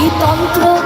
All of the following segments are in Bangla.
এই তন্ত্র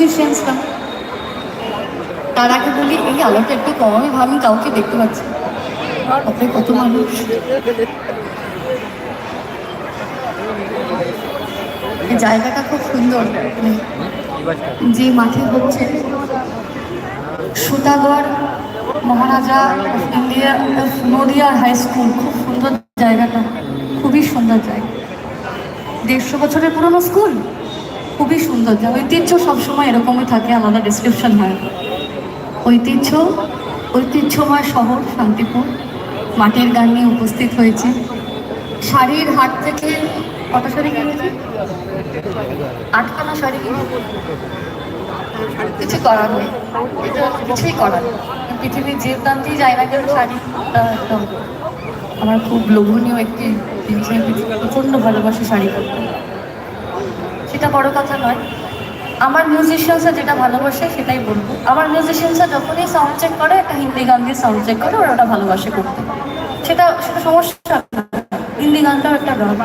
মিউজিশিয়ানসরা তার আগে বলি, এই আলোটা একটু কম আমি ভাবি কাউকে দেখতে পাচ্ছি কত মানুষ? জায়গাটা খুব সুন্দর। যে মাঠে হচ্ছে সুতাগড় মহারাজা ইন্ডিয়া নদিয়ার হাই স্কুল খুব সুন্দর জায়গাটা, খুবই সুন্দর জায়গা। দেড়শো বছরের পুরনো স্কুল খুবই সুন্দর। জায়গা ঐতিহ্য সবসময় এরকমই থাকে, আলাদা ডিসক্রিপশন হয়। ঐতিহ্য, ঐতিহ্যময় শহর শান্তিপুর। মাটির গান নিয়ে উপস্থিত হয়েছে। শাড়ির হাট থেকে কত শাড়ি কিনেছি? আটখানা শাড়ি কিনেছি। কিছু করার নেই। কিছুই করার পৃথিবীর যে প্রান্তেই যায় না কেন শাড়ি আমার খুব লোভনীয় একটি জিনিস। আমি প্রচণ্ড ভালোবাসি শাড়ি পরতে সেটা বড় কথা নয়। আমার মিউজিশিয়ানসরা যেটা ভালোবাসে সেটাই বলব। আমার মিউজিশিয়ানসরা যখনই সাউন্ড চেক করে একটা হিন্দি গান দিয়ে সাউন্ড চেক করে ওরা ওটা ভালোবাসে করতে। সেটা সেটা সমস্যা। হিন্দি গানটাও একটা গান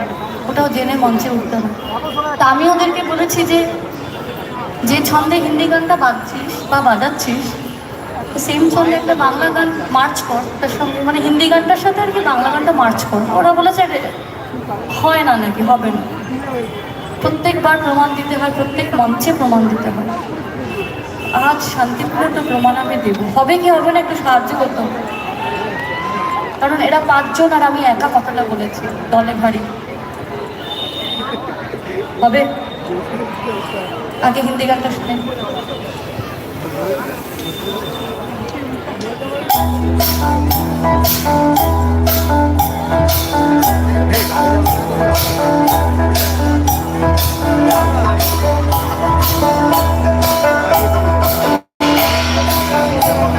ওটাও জেনে মঞ্চে উঠতে হয় তা আমি ওদেরকে বলেছি যে যে ছন্দে হিন্দি গানটা বাজছিস বা বাজাচ্ছিস সেম ছন্দে একটা বাংলা গান মার্চ কর। তার সঙ্গে মানে হিন্দি গানটার সাথে আর কি বাংলা গানটা মার্চ কর। ওরা বলেছে "রে, হয় না নাকি? হবে না। প্রত্যেকবার প্রমাণ দিতে হয়, প্রত্যেক মঞ্চে প্রমাণ দিতে হয়। আজ শান্তিপুরে তো প্রমাণ আমি দেবো। হবে কি হবে না একটু সাহায্য করতে। হবে কারণ এরা পাঁচজন আর আমি একা কথাটা বলেছি, দলে ভারী। হবে? আগে হিন্দি গানটা শুনে आई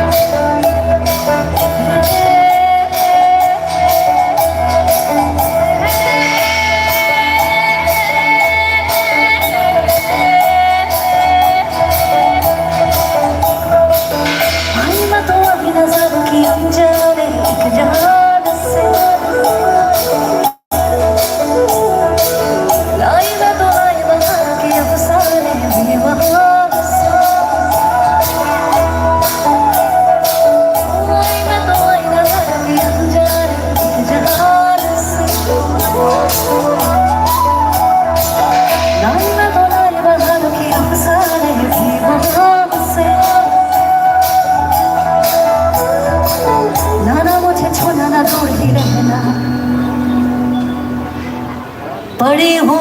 बड़ी हूँ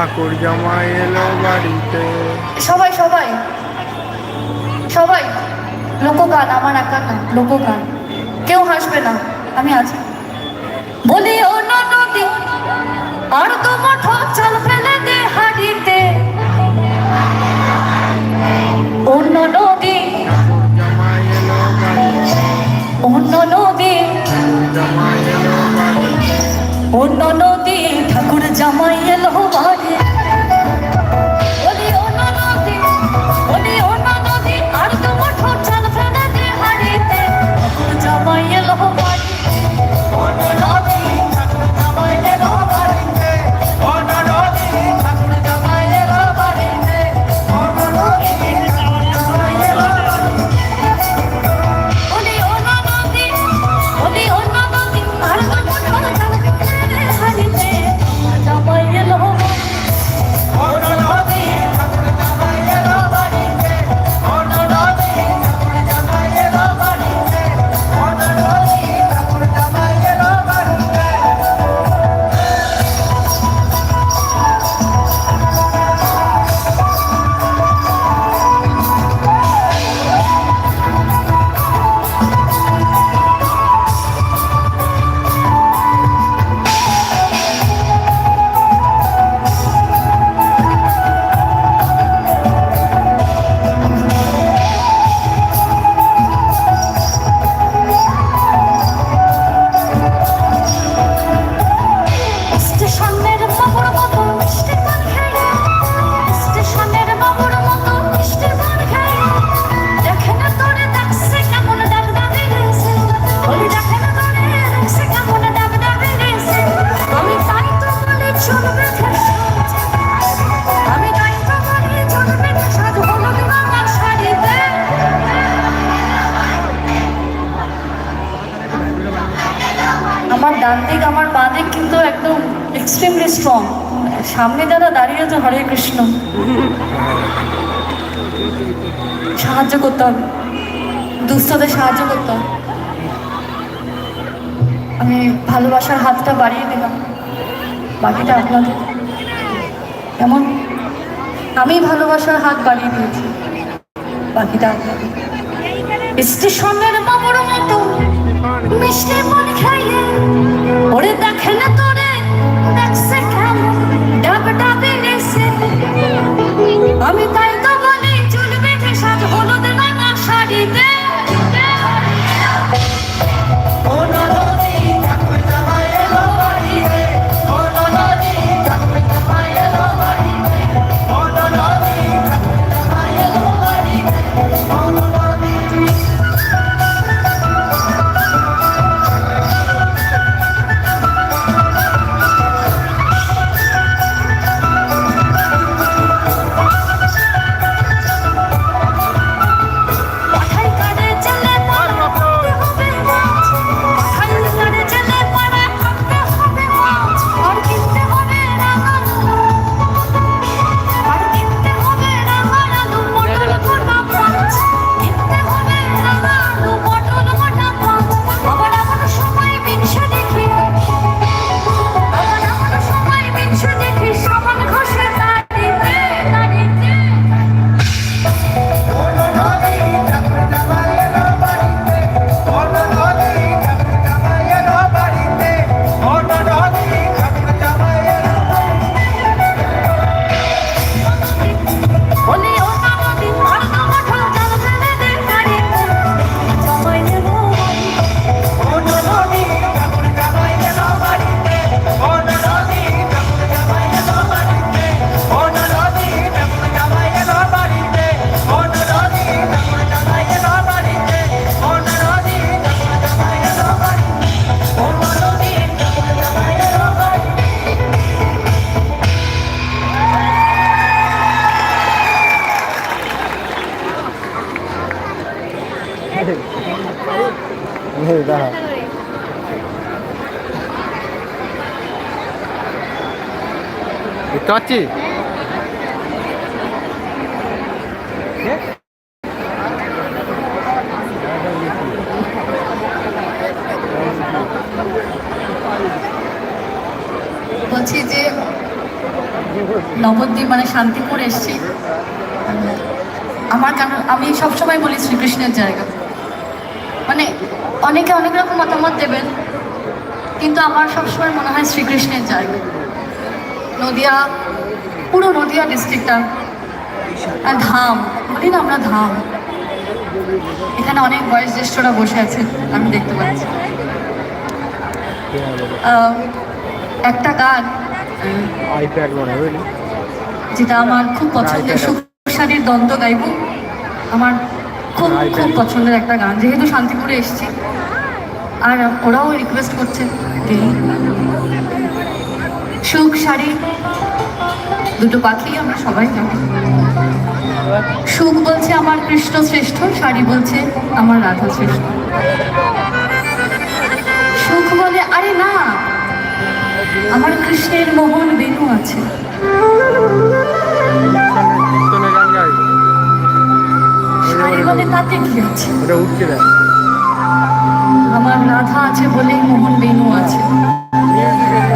ঠাকুর জামাই এলো বাড়িতে। সবাই সবাই সবাই, লোকগান, আমার একা না, লোকগান। কেউ হাসবে না, আমি আছি। বলি ও নদী আর তো মাঠো চল ফেলে দে হাড়িতে। অন্য নদী অন্য নদী অন্য নদী, ঠাকুর জামাই যারা হরে কৃষ্ণ। সাহায্য করতে হবে। দুস্থদের সাহায্য করতে হবে। আমি ভালোবাসার হাতটা বাড়িয়ে দিলাম। বাকিটা আপনাদের। কেমন আমি ভালোবাসার হাত বাড়িয়ে দিয়েছি। বাকিটা আপনাদের। স্টেশনের বাবুর মতো মিষ্টি মন খাইয়ে ওরে দেখে না তোরে, দেখছে কেমন? ডাব ডাবে আমি তাই তো বলি চুল বেঁধে হলুদ রঙা শাড়িতে। দেখতে পাচ্ছি বলছি যে নবদ্বীপ মানে শান্তিপুর এসছি। আমার কেন আমি সবসময় বলি শ্রীকৃষ্ণের জায়গা। মানে অনেকে অনেক রকম মতামত দেবেন, কিন্তু আমার সবসময় মনে হয় শ্রীকৃষ্ণের জায়গা। নদিয়া পুরো নদিয়া ডিস্ট্রিক্টটা আর ধাম বলি না আমরা ধাম। এখানে অনেক বয়োজ্যেষ্ঠরা বসে আছে আমি দেখতে পাচ্ছি। একটা গান যেটা আমার খুব পছন্দের সুখসারির দ্বন্দ্ব গাইব। আমার খুব খুব পছন্দের একটা গান। যেহেতু শান্তিপুরে এসেছি আর ওরাও রিকোয়েস্ট করছে সুখ শাড়ি দুটো পাখি আমরা সবাই জানি। সুখ বলছে আমার কৃষ্ণ শ্রেষ্ঠ শাড়ি বলছে আমার রাধা শ্রেষ্ঠ। সুখ বলে, আরে না, আমার কৃষ্ণের মোহন বেনু আছে। তাতে আছে? আমার রাধা আছে বলেই মোহন বেনু আছে।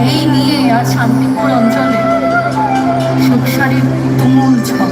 এই শান্তিপুর অঞ্চলে সংসারের তুমুল ঝগড়া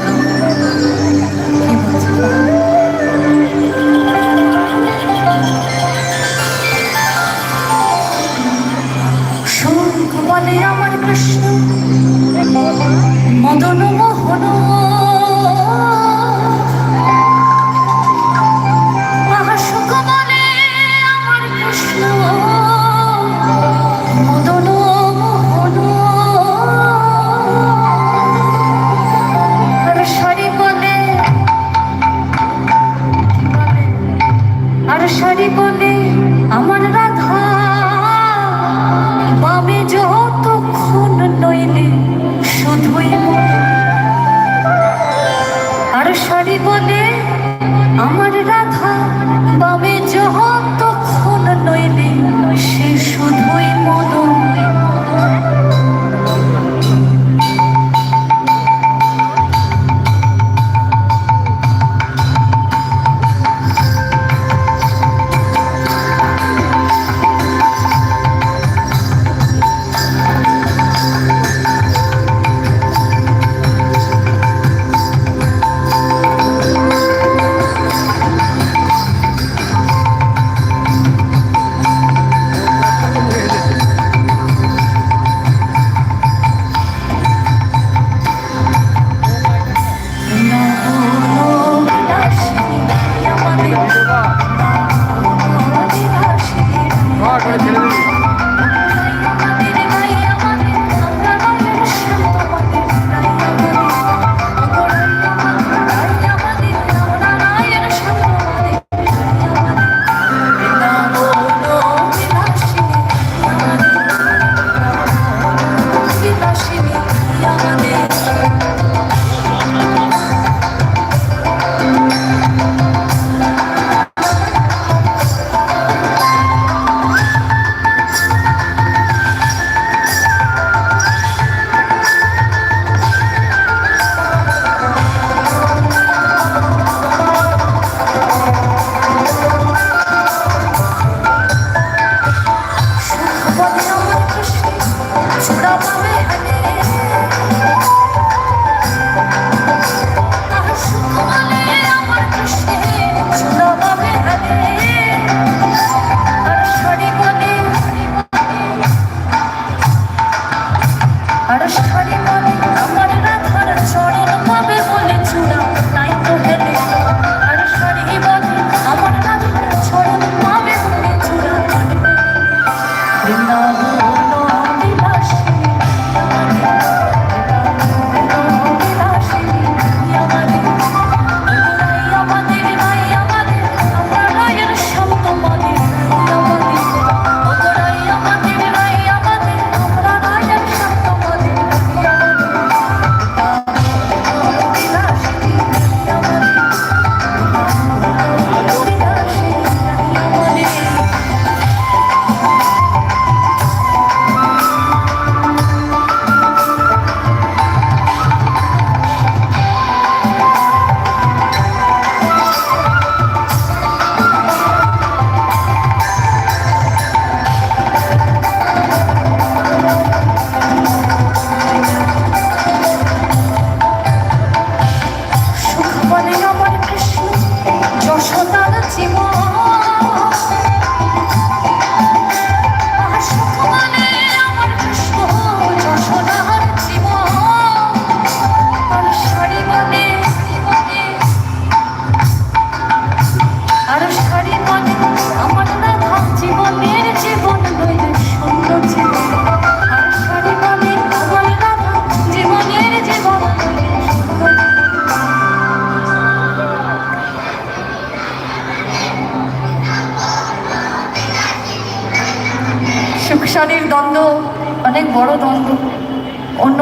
ঈশ্বরের দ্বন্দ্ব, অনেক বড় দ্বন্দ্ব। অন্য,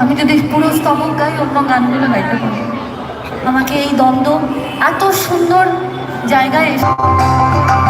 আমি যদি পুরো স্তবক গাই, অন্য গানগুলো গাইতে পারি। আমাকে এই দ্বন্দ্ব এত সুন্দর জায়গায় এসে